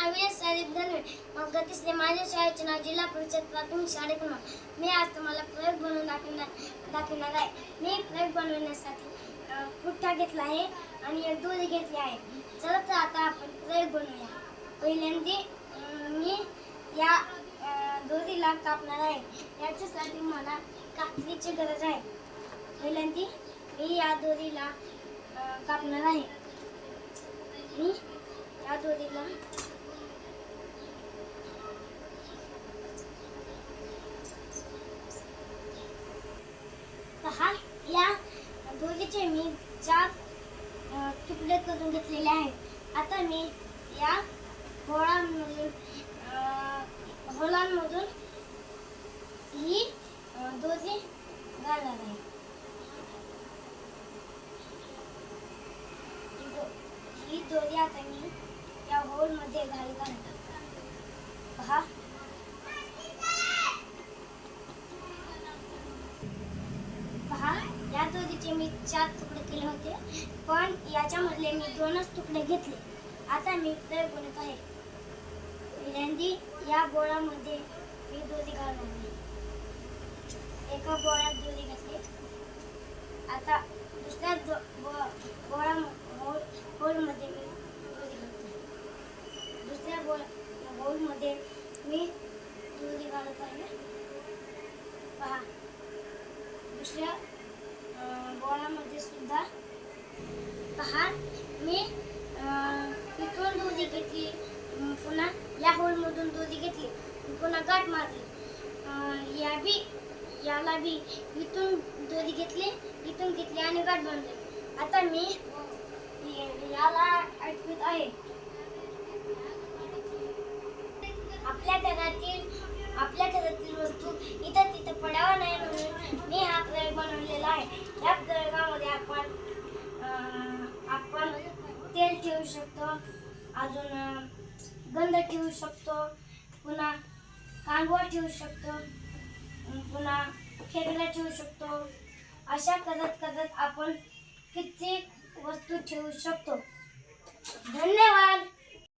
नाव विलास साहेब धनवे मग तिसरे माझ्या शाळेचे नाव जिल्हा परिषद प्राथमिक शाळेकडून मी आज तुम्हाला प्रयोग बनवून दाखवणार दाखवणार आहे. मी प्रयोग बनवण्यासाठी पुठ्ठा घेतला आहे आणि एक दोरी घेतली आहे. चला तर आता आपण प्रयोग बनवूया. पहिल्यांदी मी या दोरीला कापणार आहे. याच्यासाठी मला कात्रीची गरज आहे. पहिल्यांदी मी या दोरीला कापणार आहे मी या दोरीला पहा या दोरीचे मी चार तुकडे करून घेतलेले आहेत आता मी या होळांमधून अ, होलांमधून ही दोरी घालणार आहे. ही दो- ही दोरी आता मी या होलमध्ये घालत आहे पहा पहा या दोरीचे मी चार तुकडे केले होते. पण याच्यामधले मी दोनच तुकडे घेतले. आता मी प्रयोग बनत आहे. पहिल्यांदी या गोळामध्ये मी दोरी घालणार एका गोळ्यात दोरी घातली. आता दुसऱ्या दो गो- गोळा होल होलमध्ये मी दोरी घालते. दुसऱ्या गोळ होलमध्ये मी दोरी घालत आहे. पहा. दुसऱ्या गोळामध्ये सुद्धा पहा. मी तिथून इथून दोरी घेतली. पुन्हा या होलमधून दोरी घेतली. पुन्हा गाठ मारली. या बी याला बी इथून दोरी घेतली इथून घेतली आणि गाठ बांधली. आता मी याला आठवत आहे. आपल्या घरातील आपल्या घरातील वस्तू इथं तिथं पडावा नाही म्हणून मी हा प्रयोग बनवलेला आहे या प्रयोगामध्ये आपण आपण तेल ठेवू शकतो. अजून गंध ठेवू शकतो. पुन्हा कांगवा ठेवू शकतो. पुन्हा खेकडा ठेवू शकतो. अशा करत करत आपण कित्येक वस्तू ठेवू शकतो. धन्यवाद!